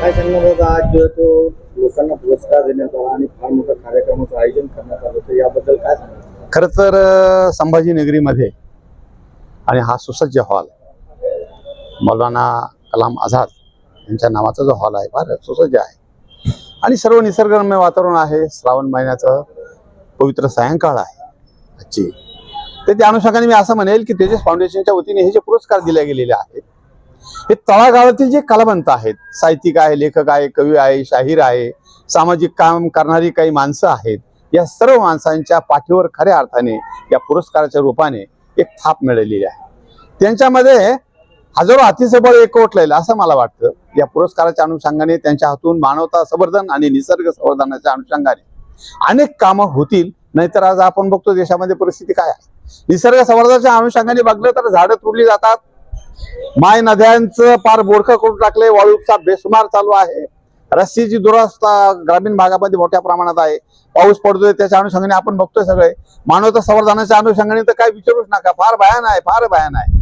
काय सांगणार होता आज तो लोकांना पुरस्कार देण्यात आला आणि फार मोठ्या कार्यक्रमाचं आयोजन करण्यात आलं होतं याबद्दल काय सांगणार? खरं तर संभाजीनगरीमध्ये आणि हा सुसज्ज हॉल मौलाना कलाम आझाद यांच्या नावाचा जो हॉल आहे फार सुसज्ज आहे. आणि सर्व निसर्गरम्य वातावरण आहे. श्रावण महिन्याचं पवित्र सायंकाळ आहे आजची. तर त्या अनुषंगाने मी असं म्हणेल की तेजस फाउंडेशनच्या वतीने हे जे पुरस्कार दिले गेलेले आहेत हे तळागाळातील जे कलावंत आहेत साहित्यिक आहे लेखक आहे कवी आहे शाहीर आहे सामाजिक काम करणारी काही माणसं आहेत या सर्व माणसांच्या पाठीवर खऱ्या अर्थाने या पुरस्काराच्या रूपाने एक थाप मिळालेली आहे. त्यांच्यामध्ये हजारो हातीसबळ एकवटलेलं असं मला वाटतं. या पुरस्काराच्या अनुषंगाने त्यांच्या हातून मानवता संवर्धन आणि निसर्ग संवर्धनाच्या अनुषंगाने अनेक कामं होतील नाहीतर आज आपण बघतो देशामध्ये परिस्थिती काय आहे. निसर्ग संवर्धनाच्या अनुषंगाने बघलं तर झाडं तुडली जातात माय नद्यांचं पार बोरखं करून टाकले. वाळूचा बेसुमार चालू आहे. रस्त्याची दुरावस्था ग्रामीण भागामध्ये मोठ्या प्रमाणात आहे. पाऊस पडतोय त्याच्या अनुषंगाने आपण बघतोय सगळे. मानवता संवर्धनाच्या अनुषंगाने तर काय विचारूच नका. फार भयान आहे फार भयान आहे.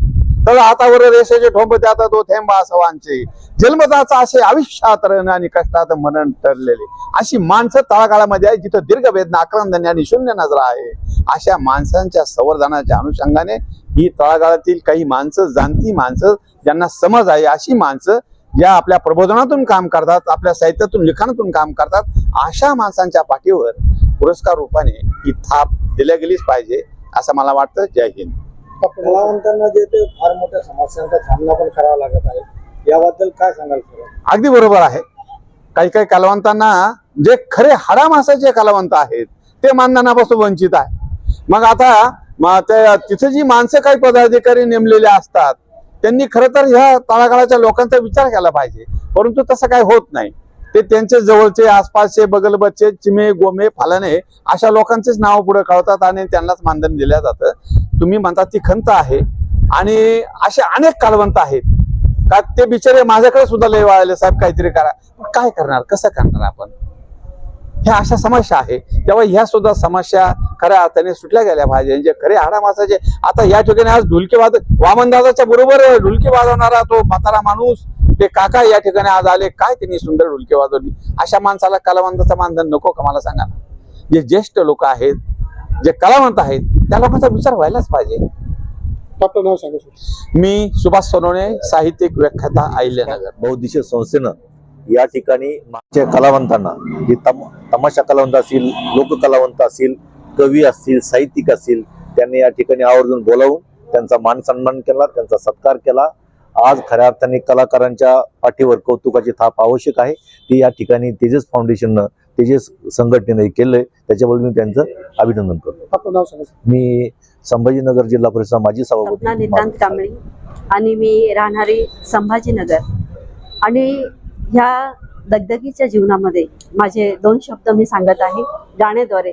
तर हातावर रेषेचे ठोंब त्यात तो थेंबा सवांचे जन्मदाचा असे आयुष्यात रण आणि कष्टात मनन ठरलेले अशी माणसं तळागाळामध्ये आहे जिथं दीर्घ वेदना आक्रंदने आणि शून्य नजरा आहे. अशा माणसांच्या संवर्धनाच्या अनुषंगाने ही तळागाळातील काही माणसं जाणती माणसं ज्यांना समज आहे अशी माणसं ज्या आपल्या प्रबोधनातून काम करतात आपल्या साहित्यातून लिखाणातून काम करतात अशा माणसांच्या पाठीवर पुरस्कार रूपाने ही थाप दिल्या गेलीच पाहिजे असं मला वाटतं. जय हिंद. कलावंतांना जे ते फार मोठ्या समस्यांचा सामना पण करावा लागत आहे याबद्दल काय सांगाल अगदी बरोबर आहे. काही काही कलावंतांना जे खरे हाडामासाचे कलावंत आहेत ते मानधनापासून वंचित आहे. मग आता मग त्या- तिथे जी माणसं काही पदाधिकारी नेमलेले असतात त्यांनी खरं तर ह्या तळागाळाच्या लोकांचा विचार केला पाहिजे. परंतु तसं काही होत नाही. ते त्यांचे जवळचे आसपासचे बगलबच्चे चिमे गोमे फालने अशा लोकांचेच नाव पुढे कळतात आणि त्यांनाच मानधन दिलं जातं. तुम्ही म्हणता ती खंत आहे आणि असे अनेक कालवंत आहेत. का ते बिचारे माझ्याकडे सुद्धा लय वाळले साहेब काहीतरी करा. काय करणार? कसं करणार आपण? ह्या अशा समस्या आहे. तेव्हा ह्या सुद्धा समस्या खऱ्या अर्थाने सुटल्या गेल्या पाहिजे. जे खरे हाडामासाचे आता या ठिकाणी आज ढुलके वाज वामनदादाच्या बरोबर ढुलके वाजवणारा तो म्हातारा माणूस ते काका या ठिकाणी आज आले. काय त्यांनी सुंदर ढुलके वाजवली? अशा माणसाला कलावंताचं मानधन नको का मला सांगा ना? जे ज्येष्ठ लोक आहेत जे कलावंत आहेत त्या लोकांचा विचार व्हायलाच पाहिजे. आपलं नाव सांगा सर. मी सुभाष सोनवणे साहित्यिक व्याख्याता अहिल्यानगर बौद्धिक संस्थेनं या ठिकाणी मागच्या कलावंतांना जे तम तमाशा कलावंत असतील लोककलावंत असतील कवी असतील साहित्यिक असतील त्यांनी या ठिकाणी आवर्जून बोलावून त्यांचा मान सन्मान केला त्यांचा सत्कार केला. आज खऱ्या अर्थाने कलाकारांच्या पाठीवर कौतुकाची थाप आवश्यक आहे. ती या ठिकाणी तेजस फाउंडेशननं तेजस संघटनेने केलंय. त्याच्याबद्दल मी त्यांचं अभिनंदन करतो. मी संभाजीनगर जिल्हा परिषद माजी सभापती कांबळी आणि मी राहणारी संभाजीनगर. आणि ह्या दगदगीच्या जीवनामध्ये माझे दोन शब्द मी सांगत आहे. गाण्याद्वारे.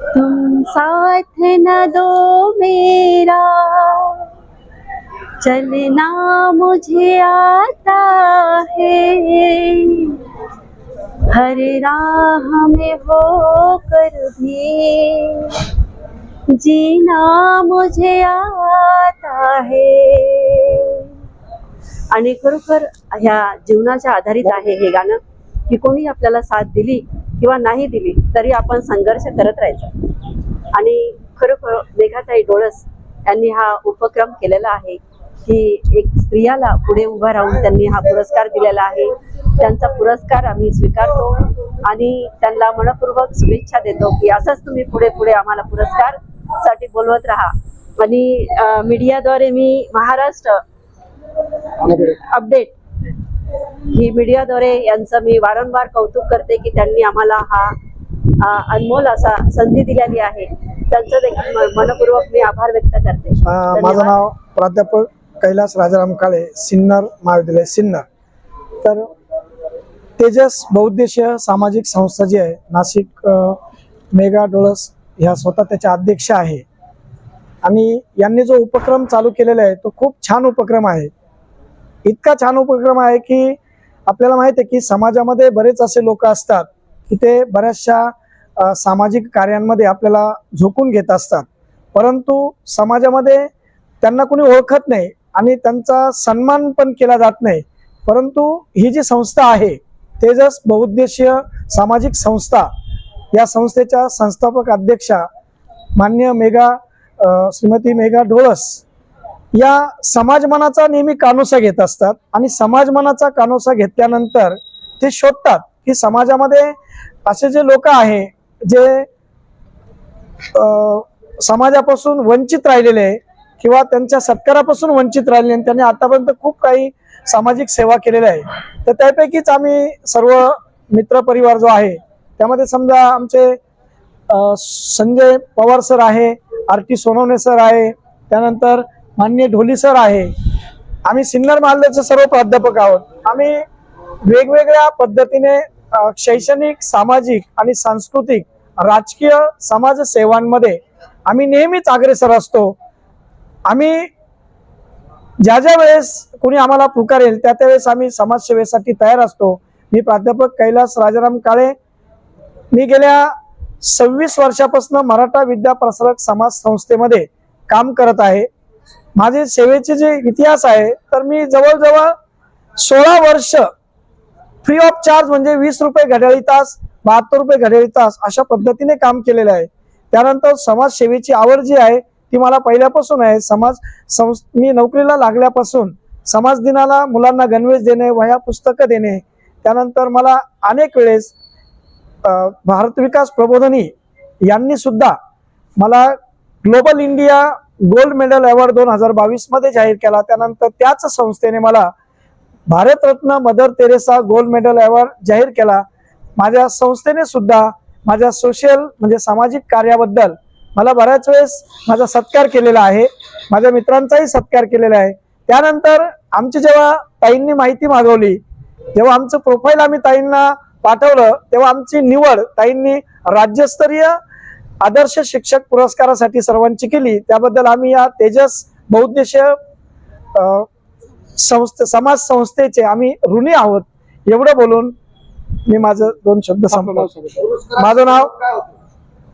तुम साथ न दो मेरा. चलना मुझे आता है. हर राह में होकर भी जीना मुझे आता है. आणि खरोखर ह्या जीवनाच्या आधारित आहे हे गाणं की कोणी आपल्याला साथ दिली किंवा नाही दिली तरी आपण संघर्ष करत राहायचा. आणि खरोखर मेघाताई डोळस यांनी हा उपक्रम केलेला आहे की एक स्त्रियाला पुढे उभा राहून त्यांनी हा पुरस्कार दिलेला आहे. त्यांचा पुरस्कार आम्ही स्वीकारतो आणि त्यांना मनपूर्वक शुभेच्छा देतो की असंच तुम्ही पुढे पुढे आम्हाला पुरस्कारसाठी बोलवत राहा. आणि मीडियाद्वारे मी महाराष्ट्र अपडेट. ही मीडियाद्वारे यांचं मी वारंवार कौतुक करते की त्यांनी आम्हाला हा अनमोल असा संधी दिलेली आहे. त्यांचं देखील मनपूर्वक मी आभार व्यक्त करते. माझं. नाव प्राध्यापक कैलास राजाराम काळे सिन्नर महाविद्यालय सिन्नर. तर तेजस बहुद्देशीय सामाजिक संस्था जी आहे नाशिक मेगा डोळस ह्या स्वतः त्याच्या अध्यक्ष आहे. आणि यांनी जो उपक्रम चालू केलेला आहे तो खूप छान उपक्रम आहे. इतका छान उपक्रम आहे की आपल्याला माहीत आहे की समाजामध्ये बरेच असे लोक असतात की ते बऱ्याचशा सामाजिक कार्यांमध्ये आपल्याला झोकून घेत असतात. परंतु समाजामध्ये त्यांना कोणी ओळखत नाही आणि त्यांचा सन्मान पण केला जात नाही. परंतु ही जी संस्था आहे तेजस बहुउद्देशीय सामाजिक संस्था या संस्थेच्या संस्थापक अध्यक्षा मान्य मेघा श्रीमती मेघा डोळस या समाजमनाचा नेहमी कानोसा घेत असतात. आणि समाजमनाचा कानोसा घेतल्यानंतर ते शोधतात की समाजामध्ये असे जे लोक आहे जे समाजापासून वंचित राहिलेले आहे किंवा त्यांच्या सत्कारापासून वंचित राहिले आणि त्यांनी आतापर्यंत खूप काही सामाजिक सेवा केलेल्या आहे तर त्यापैकीच आम्ही सर्व मित्र परिवार जो आहे त्यामध्ये समजा आमचे संजय पवार सर आहे आर टी सोनवणे सर आहे त्यानंतर मान्य ढोली सर आहे. आम्ही सिन्नर महाल्याचे सर्व प्राध्यापक आहोत. आम्ही वेगवेगळ्या पद्धतीने शैक्षणिक सामाजिक आणि सांस्कृतिक राजकीय समाजसेवांमध्ये आम्ही नेहमीच अग्रेसर असतो. आम्ही ज्या ज्या वेळेस कोणी आम्हाला पुकारेल त्या त्यावेळेस आम्ही समाजसेवेसाठी तयार असतो. मी प्राध्यापक कैलास राजाराम काळे. मी गेल्या सव्वीस वर्षापासून मराठा विद्या प्रसारक समाज संस्थेमध्ये काम करत आहे. माझे सेवेचे जे इतिहास आहे तर मी जवळजवळ सोळा वर्ष फ्री ऑफ चार्ज म्हणजे वीस रुपये घड्याळी तास बहात्तर रुपये घड्याळी तास अशा पद्धतीने काम केलेलं आहे. त्यानंतर समाजसेवेची आवड जी आहे ती मला पहिल्यापासून आहे. समाज संस मी नोकरीला लागल्यापासून समाज दिनाला मुलांना गणवेश देणे वह्या पुस्तकं देणे. त्यानंतर मला अनेक वेळेस भारत विकास प्रबोधनी यांनी सुद्धा मला global India gold medal award दोन हजार बावीसमध्ये जाहीर केला. त्यानंतर त्याच संस्थेने मला Bharat Ratna mother Teresa gold medal award जाहीर केला. माझ्या संस्थेने सुद्धा माझ्या सोशल म्हणजे सामाजिक कार्याबद्दल मला बऱ्याच वेळेस माझा सत्कार केलेला आहे. माझ्या मित्रांचाही सत्कार केलेला आहे. त्यानंतर आमची जेव्हा ताईंनी माहिती मागवली जेव्हा आमचं प्रोफाईल आम्ही ताईंना पाठवलं तेव्हा आमची निवड ताईंनी राज्यस्तरीय आदर्श शिक्षक पुरस्कारासाठी सर्वांची केली. त्याबद्दल आम्ही या तेजस संस्थे समाज संस्थेचे आम्ही ऋणी आहोत एवढं बोलून मी माझं दोन शब्द संपवतो. माझं नाव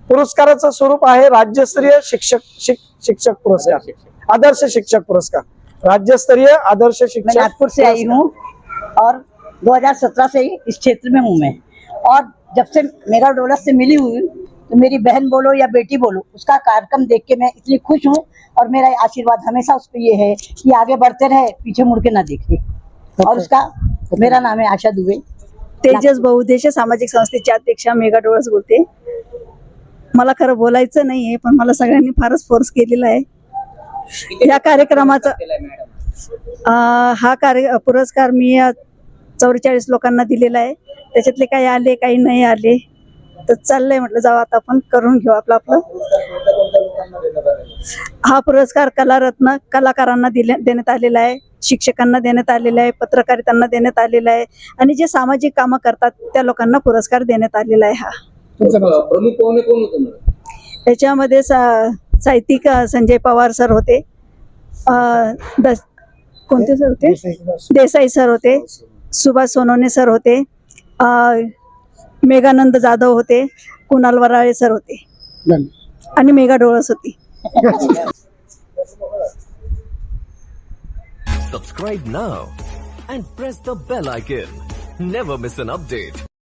पुरस्काराचं स्वरूप आहे राज्यस्तरीय शिक्षक शिक- शिक्षक पुरस्कार. आदर्श शिक्षक. पुरस्कार. राज्यस्तरीय आदर्श शिक्षक नागपुर से आई. हूँ और 2017 से ही इस क्षेत्र में हूँ मैं। और जब से मेगा डोलर से मिली हुई तो मेरी बहन बोलो या बेटी बोलो उसका कार्यक्रम देख के मैं इतनी खुश हूँ और मेरा आशीर्वाद हमेशा उस पर ये है कि आगे बढ़ते रहे पीछे मुड़ के ना देखे। और उसका मेरा नाम है आशा दुबे। तेजस बहुउद्देशीय सामाजिक संस्थेची अध्यक्षा मेगा डोळस बोलते मला खरं बोलायचं नाहीये पण मला सगळ्यांनी फारच फोर्स केलेला आहे. या कार्यक्रमाचा हा कार्य पुरस्कार मी चौवेचाळीस लोकांना दिलेला आहे. त्याच्यातले काही आले काही नाही आले. तर चाललंय म्हटलं जाऊ आता आपण करून घेऊ आपलं आपलं. हा पुरस्कार कलारत्न कलाकारांना दिले देण्यात आलेला आहे शिक्षकांना देण्यात आलेला आहे पत्रकारितांना देण्यात आलेला आहे आणि जे सामाजिक कामं करतात त्या लोकांना पुरस्कार देण्यात आलेला आहे हा. प्रमुख पाहुणे कोण होते मॅडम? त्याच्यामध्ये सा साहित्यिक संजय पवार सर होते. दस कोणते सर होते? देसाई सर होते. सुभाष सोनवणे सर होते. अ, मेघानंद जाधव होते कुणाल वराळे सर होते. आणि मेघा डोळस होती. Subscribe now and press the bell icon never miss an update